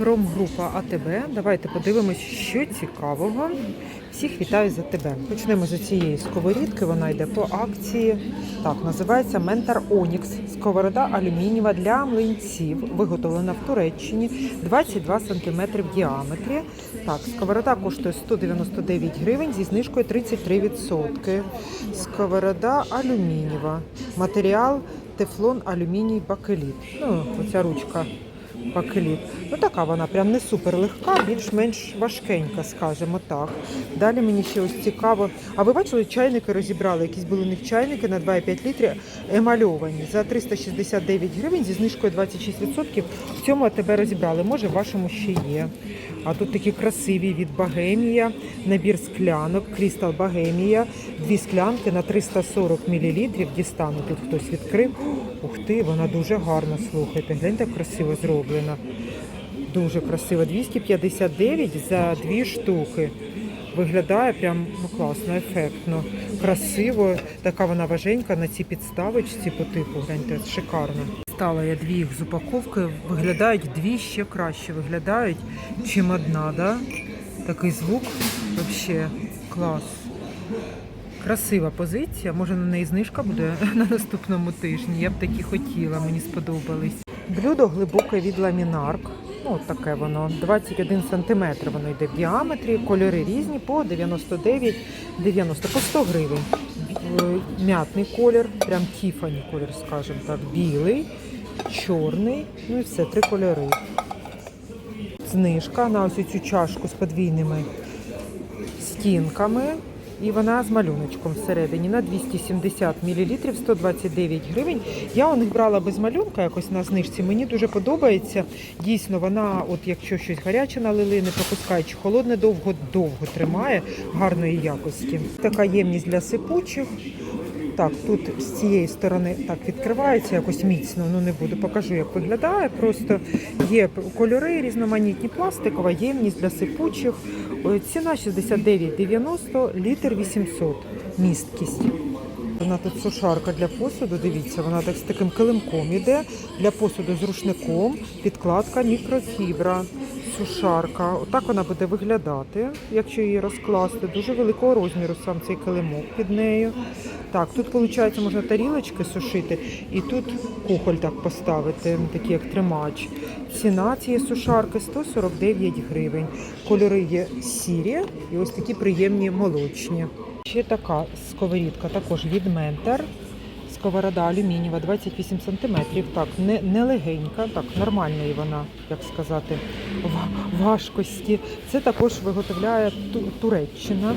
Промгрупа АТБ. Давайте подивимось, що цікавого. Всіх вітаю за тебе. Почнемо з цієї сковорідки. Вона йде по акції. Так, називається Ментар Онікс. Сковорода алюмінієва для млинців, виготовлена в Туреччині 22 см в діаметрі. Так, сковорода коштує 199 гривень зі знижкою 33%. Сковорода алюмінієва. Матеріал тефлон, алюміній, бакеліт. Ну, оця ручка бакеліт. Ну така вона прям не супер легка, більш-менш важкенька, скажімо так. Далі мені ще ось цікаво. А ви бачили, чайники розібрали? Якісь були у них чайники на 2,5 літрів емальовані за 369 гривень зі знижкою 26%. В цьому АТБ розібрали. Може, в вашому ще є. А тут такі красиві від Багемія, набір склянок, Крістал Багемія, дві склянки на 340 мл. Дістану тут хтось відкрив. Ух ти, вона дуже гарна, слухайте. Гляньте, як красиво зроблена. Дуже красиво. 259 за дві штуки. Виглядає прям ну, класно, ефектно, красиво. Така вона важенька на цій підставочці по типу. Гляньте, шикарно. Стала я дві їх з упаковки. Виглядають дві ще краще виглядають, чим одна. Да? Такий звук взагалі клас. Красива позиція. Може на неї знижка буде на наступному тижні. Я б такі хотіла, мені сподобались. Блюдо глибоке від ламінарк. Ну, от таке воно. 21 см воно йде в діаметрі, кольори різні по 99, 90, по 100 гривень. Е, М'ятний колір, прям тіфані колір, скажімо так, білий, чорний, ну і все, три кольори. Знижка на ось цю чашку з подвійними стінками. І вона з малюночком всередині на 270 мл, 129 гривень. Я у них брала без малюнка якось на знижці. Мені дуже подобається. Дійсно, вона, от якщо щось гаряче налили, не пропускаючи холодне, довго довго тримає гарної якості. Така ємність для сипучих. Так, тут з цієї сторони так відкривається якось міцно, ну не буду, покажу, як виглядає. Просто є кольори різноманітні, пластикова ємність для сипучих. Ой, Ціна 69,90, літр 800, місткість. Вона тут сушарка для посуду, дивіться, вона так з таким килимком іде. Для посуду з рушником, підкладка мікрофібра, сушарка. Отак вона буде виглядати, якщо її розкласти. Дуже великого розміру сам цей килимок під нею. Так, тут, виходить, можна тарілочки сушити, і тут кухоль так поставити, такий як тримач. Ціна цієї сушарки 149 гривень. Кольори є сірі і ось такі приємні молочні. Ще така сковорідка, також від Ментер. Сковорода алюмінієва 28 см. Так, не, не легенька, так, нормальної вона, як сказати, важкості. Це також виготовляє Туреччина.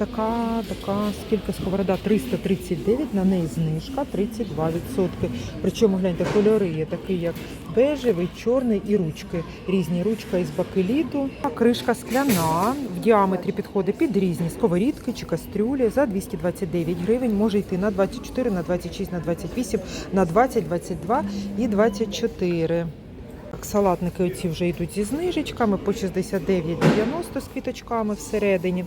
Така, така, скільки сковорода? 339, на неї знижка 32%. Причому, гляньте, кольори є такі, як бежевий, чорний і ручки. Різні ручка із бакеліту. Кришка скляна в діаметрі підходить під різні сковорідки чи кастрюлі за 229 гривень. Може йти на 24, на 26, на 28, на 20, 22 і 24. Так, салатники оці вже йдуть зі знижечками по 69,90 з квіточками всередині.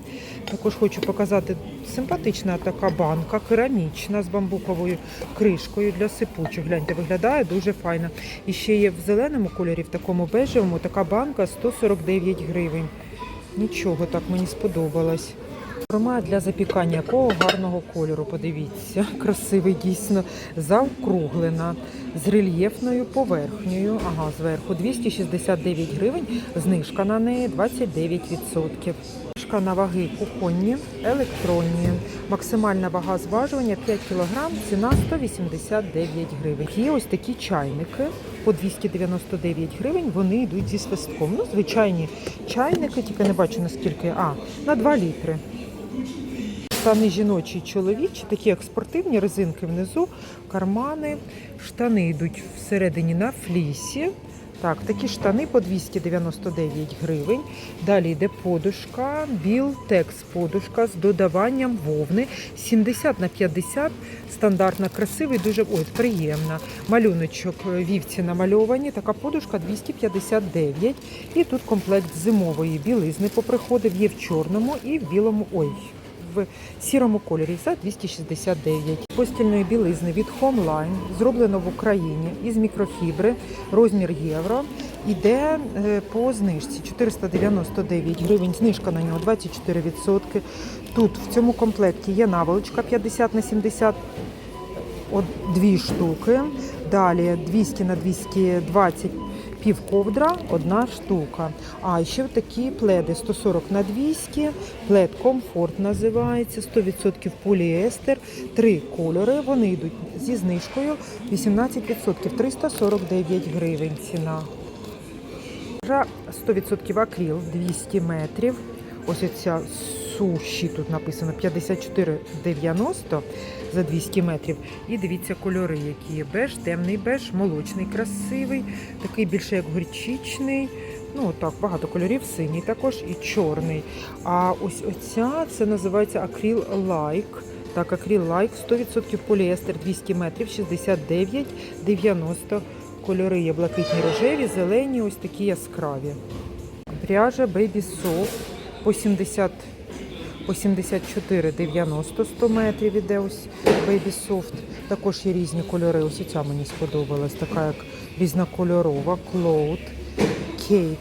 Також хочу показати симпатична така банка, керамічна з бамбуковою кришкою для сипучих. Гляньте, виглядає дуже файно. І ще є в зеленому кольорі, в такому бежевому, така банка 149 гривень. Нічого так мені сподобалось. Форма для запікання якого гарного кольору, подивіться, красивий дійсно, заокруглена, з рельєфною поверхнею, ага, зверху 269 гривень, знижка на неї 29%. Знижка на ваги кухонні, електронні, максимальна вага зважування 5 кг, ціна 189 гривень. Є ось такі чайники по 299 гривень, вони йдуть зі свистком. Ну, звичайні чайники, тільки не бачу наскільки, а, на 2 літри. Штани жіночі чоловічі, такі як спортивні резинки внизу, кармани, штани йдуть всередині на флісі. Так, такі штани по 299 гривень. Далі йде подушка, Білтекс подушка з додаванням вовни 70 на 50, стандартна, красивий, дуже ой, приємна. Малюночок вівці намальовані. Така подушка 259. І тут комплект зимової білизни поприходив. Є в чорному і в білому. Ой, в сірому кольорі за 269. Постільної білизни від Homeline зроблено в Україні із мікрофібри, розмір євро. Іде е, по знижці 499 гривень, знижка на нього 24%. Тут в цьому комплекті є наволочка 50 на 70 от дві штуки. Далі 200 на 220 пів ковдра, одна штука. А ще такі пледи 140 на 200, плед комфорт називається, 100% поліестер, три кольори. Вони йдуть зі знижкою 18%, 349 гривень ціна. 100% акріл 200 метрів. Ось оця суші тут написано 54,90 за 200 метрів. І дивіться кольори, які є беж, темний беж, молочний, красивий, такий більше як горчичний. Ну так, багато кольорів, синій також і чорний. А ось оця це називається акріл лайк. Так, акріл лайк, 100% поліестер 200 метрів, 69,90 кольори є блакитні рожеві, зелені, ось такі яскраві. Пряжа Baby Soft по 70 по 74,90 100 метрів іде ось Baby Soft. Також є різні кольори. Ось ця мені сподобалась, така як різнокольорова, Cloud, Cake,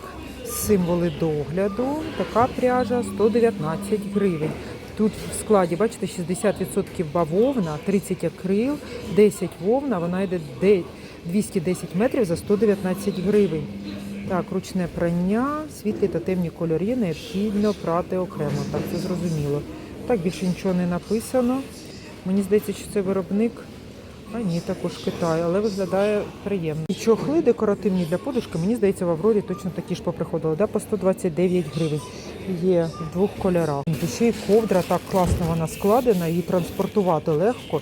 символи догляду. Така пряжа 119 гривень. Тут в складі, бачите, 60% бавовна, 30 акрил, 10 вовна, вона йде 210 метрів за 119 гривень. Так, ручне прання, світлі та темні кольори необхідно прати окремо. Так, це зрозуміло. Так, більше нічого не написано. Мені здається, що це виробник. А ні, також Китай, але виглядає приємно. І чохли декоративні для подушки, мені здається, в Аврорі точно такі ж поприходили, да, по 129 гривень. Є в двох кольорах. І ще й ковдра так класно вона складена, її транспортувати легко,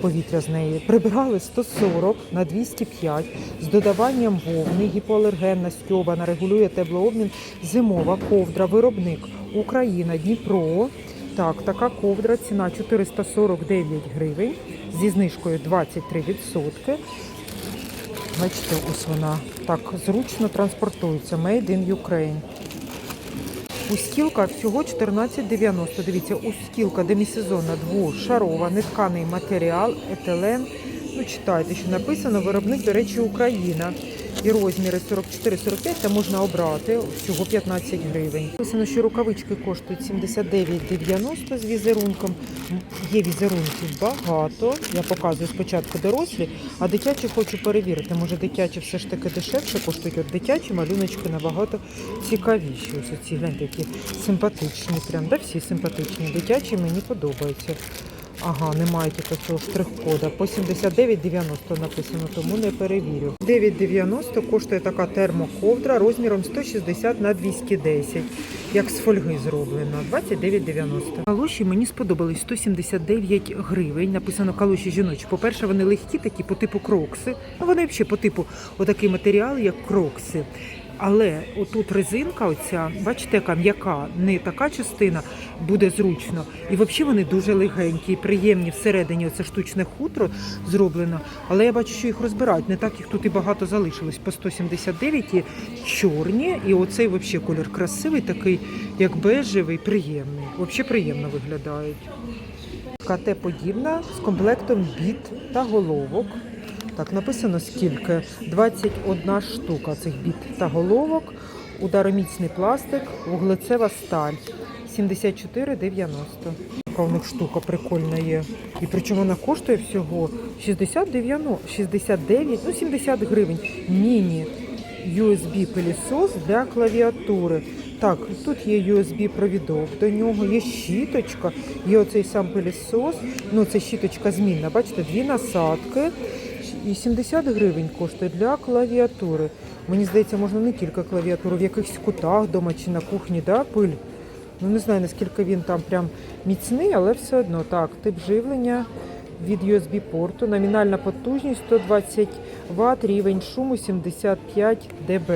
повітря з неї. Прибирали 140 на 205 з додаванням вовни, гіпоалергенна, стьобана, регулює теплообмін, зимова ковдра, виробник Україна, Дніпро. Так, така ковдра, ціна 449 гривень зі знижкою 23%. Бачите, ось вона так зручно транспортується. Made in Ukraine. Устілка всього 14,90. Дивіться, устілка демісезонна двошарова, нетканий матеріал, етилен. Ну, читайте, що написано. Виробник, до речі, Україна. І розміри 44-45 та можна обрати всього 15 гривень. Написано, що рукавички коштують 79,90 з візерунком. Є візерунків багато. Я показую спочатку дорослі, а дитячі хочу перевірити. Може, дитячі все ж таки дешевше коштують. От дитячі малюночки набагато цікавіші. Ось ці гляньте, які симпатичні. Прям да, всі симпатичні. Дитячі мені подобаються. Ага, немає тільки цього штрих-кода. По 79,90 написано, тому не перевірю. 9,90 коштує така термоковдра розміром 160 на 210, як з фольги зроблена. 29,90. Калоші мені сподобались 179 гривень. Написано калоші жіночі. По-перше, вони легкі, такі по типу крокси. Ну, вони взагалі по типу отакий матеріал, як крокси. Але отут резинка, оця, бачите, яка м'яка, не така частина, буде зручно. І взагалі вони дуже легенькі, і приємні. Всередині оце штучне хутро зроблено. Але я бачу, що їх розбирають. Не так їх тут і багато залишилось. По 179 є чорні. І оцей взагалі колір красивий, такий, як бежевий, приємний. Взагалі приємно виглядають. КТ подібна з комплектом біт та головок. Так, написано скільки? 21 штука цих біт та головок. Удароміцний пластик, вуглецева сталь. 74,90. Така у них штука прикольна є. І причому вона коштує всього 60, 90, 69, ну 70 гривень. Міні USB пилісос для клавіатури. Так, тут є USB провідок до нього, є щіточка, є оцей сам пилісос. Ну, це щіточка змінна. Бачите, дві насадки. І 70 гривень коштує для клавіатури. Мені здається, можна не тільки клавіатуру, в якихось кутах вдома чи на кухні, да, пиль. Ну не знаю, наскільки він там прям міцний, але все одно так. Тип живлення від USB порту, номінальна потужність 120 Вт, рівень шуму 75 дБ.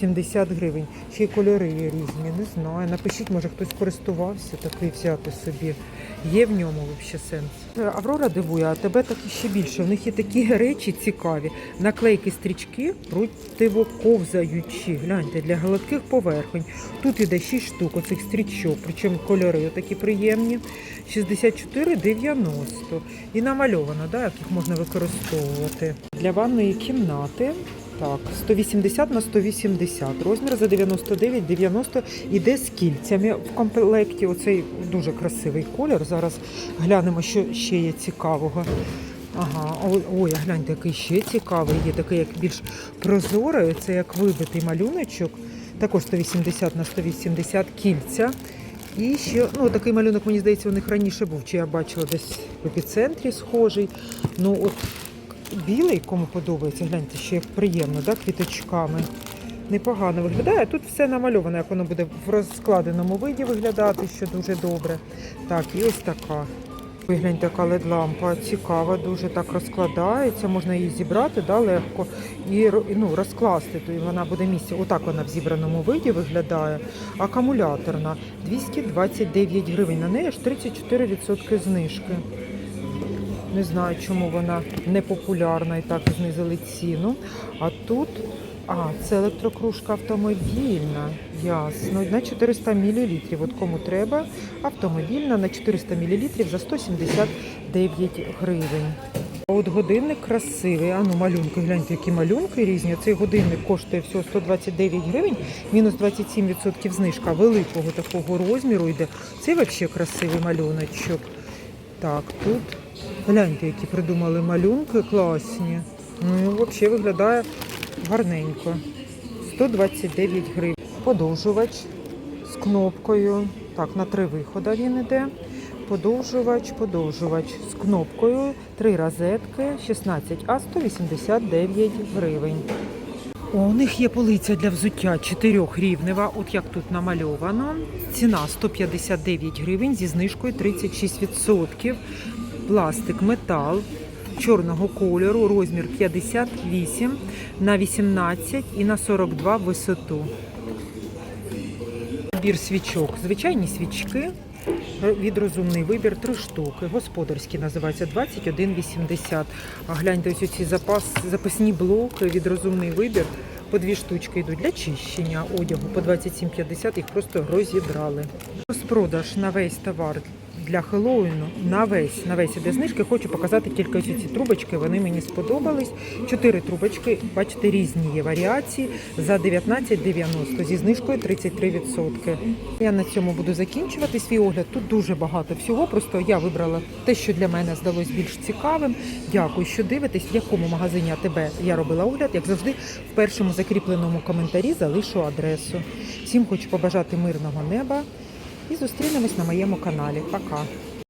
70 гривень. Ще й кольори є різні, не знаю. Напишіть, може хтось користувався такий взяти собі. Є в ньому взагалі сенс. Аврора дивує, а тебе так ще більше. У них є такі речі цікаві. Наклейки стрічки противоковзаючі. Гляньте, для гладких поверхонь. Тут іде 6 штук оцих стрічок, причому кольори такі приємні. 64,90. І намальовано, да, як їх можна використовувати. Для ванної кімнати. Так, 180 на 180. Розмір за 99,90 іде з кільцями в комплекті. Оцей дуже красивий колір. Зараз глянемо, що ще є цікавого. Ага, ой, гляньте, який ще цікавий. Є такий, як більш прозорий. Це як вибитий малюночок. Також 180 на 180 кільця. І ще ну, такий малюнок, мені здається, у них раніше був. Чи я бачила десь в епіцентрі схожий. Ну, от білий, кому подобається, гляньте, ще як приємно, да, квіточками. Непогано виглядає. Тут все намальовано, як воно буде в розкладеному виді виглядати, що дуже добре. Так, і ось така. Ой, гляньте, така лед-лампа цікава, дуже так розкладається, можна її зібрати да, легко і ну, розкласти, то вона буде місце. Отак вона в зібраному виді виглядає. Акумуляторна 229 гривень. На неї аж 34% знижки. Не знаю, чому вона не популярна і так знизили ціну. А тут, а, це електрокружка автомобільна. Ясно. На 400 мл. От кому треба. Автомобільна на 400 мл за 179 гривень. От годинник красивий. А ну малюнки, гляньте, які малюнки різні. Цей годинник коштує всього 129 гривень, мінус 27% знижка великого такого розміру йде. Цей взагалі красивий малюночок. Так, тут гляньте, які придумали малюнки класні. Ну взагалі виглядає гарненько. 129 гривень. Подовжувач з кнопкою. Так, на три виходи він іде. Подовжувач, подовжувач з кнопкою, три розетки, 16, а 189 гривень. У них є полиця для взуття чотирьохрівнева, от як тут намальовано. Ціна 159 гривень зі знижкою 36%. Пластик, метал чорного кольору, розмір 58 на 18 і на 42 в висоту. Набір свічок, звичайні свічки. Від розумний вибір три штуки. Господарські називаються 21,80. А гляньте, ось ці запас, запасні блоки від розумний вибір. По дві штучки йдуть для чищення одягу. По 27,50 їх просто розібрали. Розпродаж на весь товар для Хеллоуіну на весь на весь іде знижки. Хочу показати тільки ці трубочки. Вони мені сподобались. Чотири трубочки, бачите, різні є варіації за 19,90 зі знижкою 33%. Я на цьому буду закінчувати свій огляд. Тут дуже багато всього. Просто я вибрала те, що для мене здалось більш цікавим. Дякую, що дивитесь, в якому магазині АТБ я робила огляд. Як завжди, в першому закріпленому коментарі залишу адресу. Всім хочу побажати мирного неба і зустрінемось на моєму каналі. Пока!